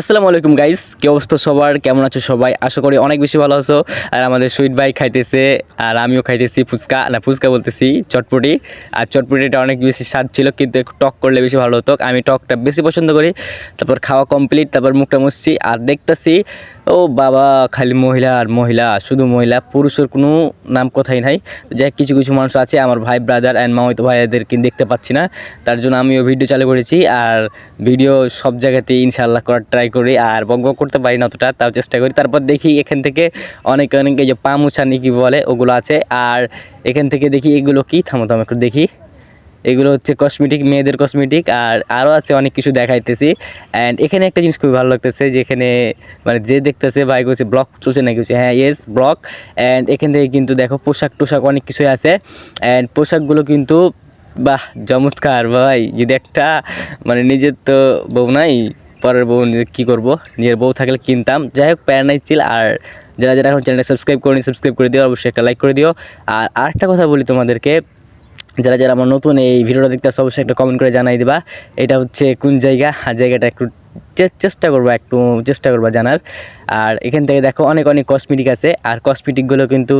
আসসালামু আলাইকুম গাইস কে অবস্থা সবার? কেমন আছো সবাই? আশা করি অনেক বেশি ভালো আছো। আর আমাদের সুইট ভাই খাইতেছে, আর আমিও খাইতেছি ফুচকা। না, ফুচকা বলতেছি, চটপটি। আর চটপটিটা অনেক বেশি স্বাদ ছিল, কিন্তু একটু টক করলে বেশি ভালো হতো। আমি টকটা বেশি পছন্দ করি। তারপর খাওয়া কমপ্লিট তারপর মুখটা মুছছি। আর দেখতেছি ও বাবা, খালি মহিলা আর মহিলা, শুধু মহিলা, পুরুষের কোনো নাম কথাই নাই। যাই কিছু কিছু মানুষ আছে, আমার ভাই ব্রাদার অ্যান্ড মামাতো ভাইয়াদেরকে দেখতে পাচ্ছি না। তার জন্য আমিও ভিডিও চালু করেছি আর ভিডিও সব জায়গাতেই ইনশাল্লাহ করার ট্রাই করি আর বক করতে পারি না অতটা, তাও চেষ্টা করি। তারপর দেখি এখান থেকে অনেকে অনেকে যে পা মুছানি কি বলে, ওগুলো আছে। আর এখান থেকে দেখি এগুলো কি, থামো থামো, একটু দেখি। এগুলো হচ্ছে কসমেটিক মেয়েদের কসমেটিক আর আরও আছে অনেক কিছু দেখাইতেছি। অ্যান্ড এখানে একটা জিনিস খুবই ভালো লাগতেছে যেখানে মানে যে দেখতেছে ভাই বলছে ব্লক চলছে নাকি? বলছে হ্যাঁ ইয়েস ব্লক। অ্যান্ড এখান থেকে কিন্তু দেখো পোশাক, টোশাক অনেক কিছুই আছে। অ্যান্ড পোশাকগুলো কিন্তু, বাহ, চমৎকার ভাই। যদি একটা মানে নিজের তো বউ নাই, পরের বউ কী করব? নিজের বউ থাকলে কিনতাম। যাই হোক প্যারানাইজ ছিল আর যারা যারা এখন চ্যানেলটা সাবস্ক্রাইব করেনি সাবস্ক্রাইব করে দিও। অবশ্যই একটা লাইক করে দিও। আর আরেকটা কথা বলি তোমাদেরকে যারা যারা আমার নতুন এই ভিডিওটা দেখতে অবশ্যই একটা কমেন্ট করে জানাই দিবা। এটা হচ্ছে কোন জায়গা? আর জায়গাটা একটু চেষ্টা করব একটু চেষ্টা করবা জানার। আর এখান থেকে দেখো অনেক অনেক কসমেটিক আছে, আর কসমেটিকগুলো কিন্তু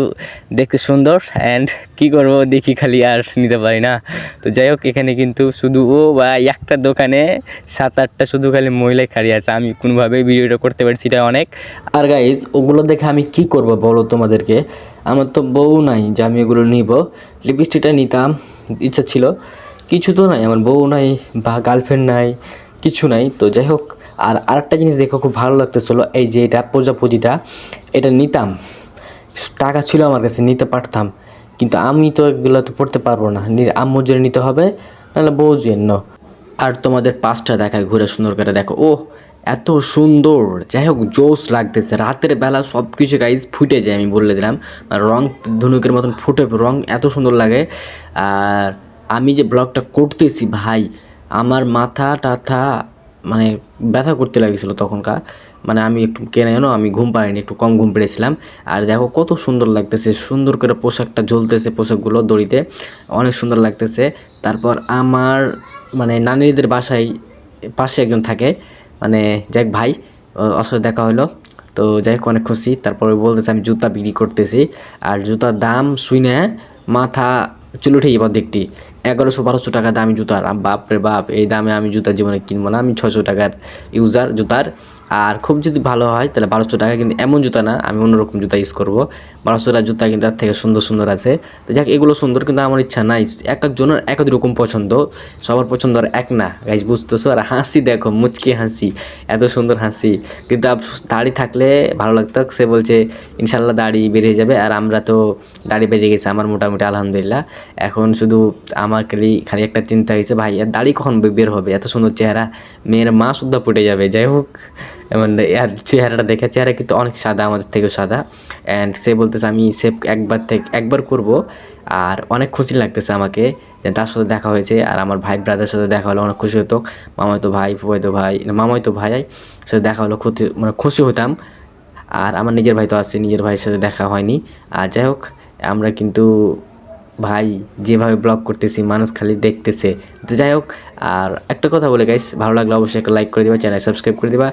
দেখতে সুন্দর। অ্যান্ড কি করব, দেখি খালি আর নিতে পারি না। তো যাই হোক, এখানে কিন্তু শুধু ও বা একটা দোকানে সাত আটটা শুধু খালি মহিলাই খাড়ি আছে। আমি কোনোভাবে ভিডিওটা করতে পারছি এটা অনেক। আর গাইজ ওগুলো দেখে আমি কি করব বলো তোমাদেরকে? আমার তো বউ নাই যে আমি ওগুলো নিব। লিপস্টিকটা নিতাম, ইচ্ছা ছিল। কিছু তো নাই, আমার বউ নাই বা গার্লফ্রেন্ড নাই, কিছু নাই। তো যাই হোক আর আরেকটা জিনিস দেখো, খুব ভালো লাগতেছিলো, এই যে এটা প্রজাপতিটা, এটা নিতাম। টাকা ছিল আমার কাছে, নিতে পারতাম। কিন্তু আমি তো এগুলো তো পড়তে পারব না। আম্মুর জন্য নিতে হবে, নাহলে বউ জন্য আর তোমাদের পাঁচটা দেখায় ঘুরে সুন্দর করে, দেখো ও এত সুন্দর। যাই হোক, জোশ লাগতেছে। রাতের বেলা সব কিছু গাইজ ফুটে যায়, আমি বলে দিলাম। রং ধনুকের মতন ফুটে, রং এত সুন্দর লাগে। আর আমি যে ব্লগটা করতেছি, ভাই, আমার মাথা টাথা মানে ব্যথা করতে লাগছিল তখনকার। মানে আমি একটু কেনে আমি ঘুম পাইনি, একটু কম ঘুম পেয়েছিলাম। আর দেখো কত সুন্দর লাগতেছে, সুন্দর করে পোশাকটা জ্বলতেছে পোশাকগুলো দড়িতে, অনেক সুন্দর লাগতেছে। তারপর আমার মানে নানিদের বাসায় পাশে একজন থাকে মানে যাক ভাই ওর দেখা হলো তো যাই হোক, অনেক খুশি। তারপরে বলতেছে, আমি জুতা বিক্রি করতেছি। আর জুতার দাম শুনে মাথা চুল উঠে এবার দেখটি এগারোশো বারোশো টাকা দামি জুতার আম বাপ রে বাপ, এই দামে আমি জুতা জীবনে কিনবো না, আমি ছশো টাকার ইউজার জুতার। আর খুব যদি ভালো হয়, তাহলে বারোশো টাকা কিন্তু এমন জুতা না, আমি অন্যরকম জুতা ইউজ করব। বারোশো টাকার জুতা কিন্তু তার থেকে সুন্দর সুন্দর আছে। তো যাক, এগুলো সুন্দর কিন্তু আমার ইচ্ছা নাই। এক একজনের এক এক রকম পছন্দ, সবার পছন্দ আর এক না। গাইজ বুঝতেছো? আর হাসি দেখো, মুচকি হাসি, এত সুন্দর হাসি। কিন্তু দাড়ি থাকলে ভালো লাগতো, সে বলছে ইনশাল্লাহ দাড়ি বেরিয়ে যাবে। আর আমরা তো দাড়ি বেরিয়ে গেছে আমার মোটামুটি, আলহামদুলিল্লাহ। এখন শুধু আমার খালি খালি একটা চিন্তা হয়েছে ভাই এর দাড়ি কখন বের হবে? এত সুন্দর চেহারা মেয়ের মা শুদ্ধ ফুটে যাবে। যাই হোক মানে এর চেহারাটা দেখে চেহারা কিন্তু অনেক সাদা আমাদের থেকেও সাদা। অ্যান্ড সে বলতেছে আমি সেভ একবার থেকে একবার করব। আর অনেক খুশি লাগতেছে আমাকে যে তার সাথে দেখা হয়েছে। আর আমার ভাই ব্রাদার সাথে দেখা হলো অনেক খুশি হতো। মামাই তো ভাই ফুয়াইতো ভাই না, মামাইতো ভাই সাথে দেখা হলো খুশি মানে খুশি হতাম। আর আমার নিজের ভাই তো আছে নিজের ভাইয়ের সাথে দেখা হয়নি। আর যাই হোক আমরা কিন্তু ভাই, যেভাবে ব্লগ করতেছি, মানুষ খালি দেখতেছে। তো যাই হোক, আর একটা কথা বলে গাইস ভালো লাগলে অবশ্যই একটা লাইক করে দিবা চ্যানেল সাবস্ক্রাইব করে দিবা।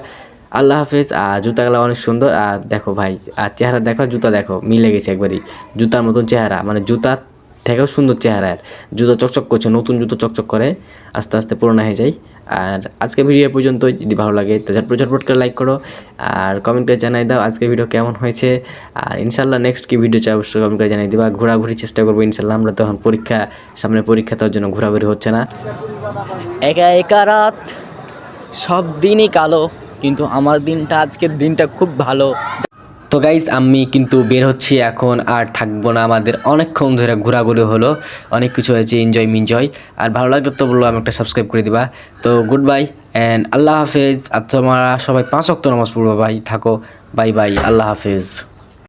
আল্লাহ হাফেজ, আর জুতাগুলো অনেক সুন্দর, আর দেখো ভাই, আর চেহারা দেখো, জুতা দেখো, মিলে গেছে একবারই। জুতার মতন চেহারা মানে জুতা থেকেও সুন্দর চেহারা আর জুতো চকচক করছে, নতুন জুতো চকচক করে, আস্তে আস্তে পুরোনো হয়ে যায়। আর আজকে ভিডিও পর্যন্ত যদি ভালো লাগে তো ঝটপট ঝটপট করে লাইক করো। আর কমেন্ট করে জানাই দাও আজকে ভিডিও কেমন হয়েছে। আর ইনশাল্লাহ নেক্সট কি ভিডিও চাই অবশ্যই কমেন্ট করে জানাই দিবা। ঘোরাঘুরি চেষ্টা করব ইনশাল্লাহ আমরা তখন পরীক্ষা, সামনে পরীক্ষা, তার জন্য ঘোরাঘুরি হচ্ছে না। একা একা রাত, সব দিনই কালো, কিন্তু আমার দিনটা, আজকের দিনটা খুব ভালো। তো গাইজ আমি কিন্তু বের হচ্ছি এখন আর থাকব না। আমাদের অনেকক্ষণ ধরে ঘোরাঘুরি হলো, অনেক কিছু হয়েছে এনজয় মিনজয় আর ভালো লাগল তো বলল আমি একটা সাবস্ক্রাইব করে দিবা। তো গুড বাই অ্যান্ড আল্লাহ হাফেজ। আর তোমরা সবাই পাঁচ অক্ত নামাজ পড়ব, ভাই। থাকো বাই বাই আল্লাহ হাফেজ।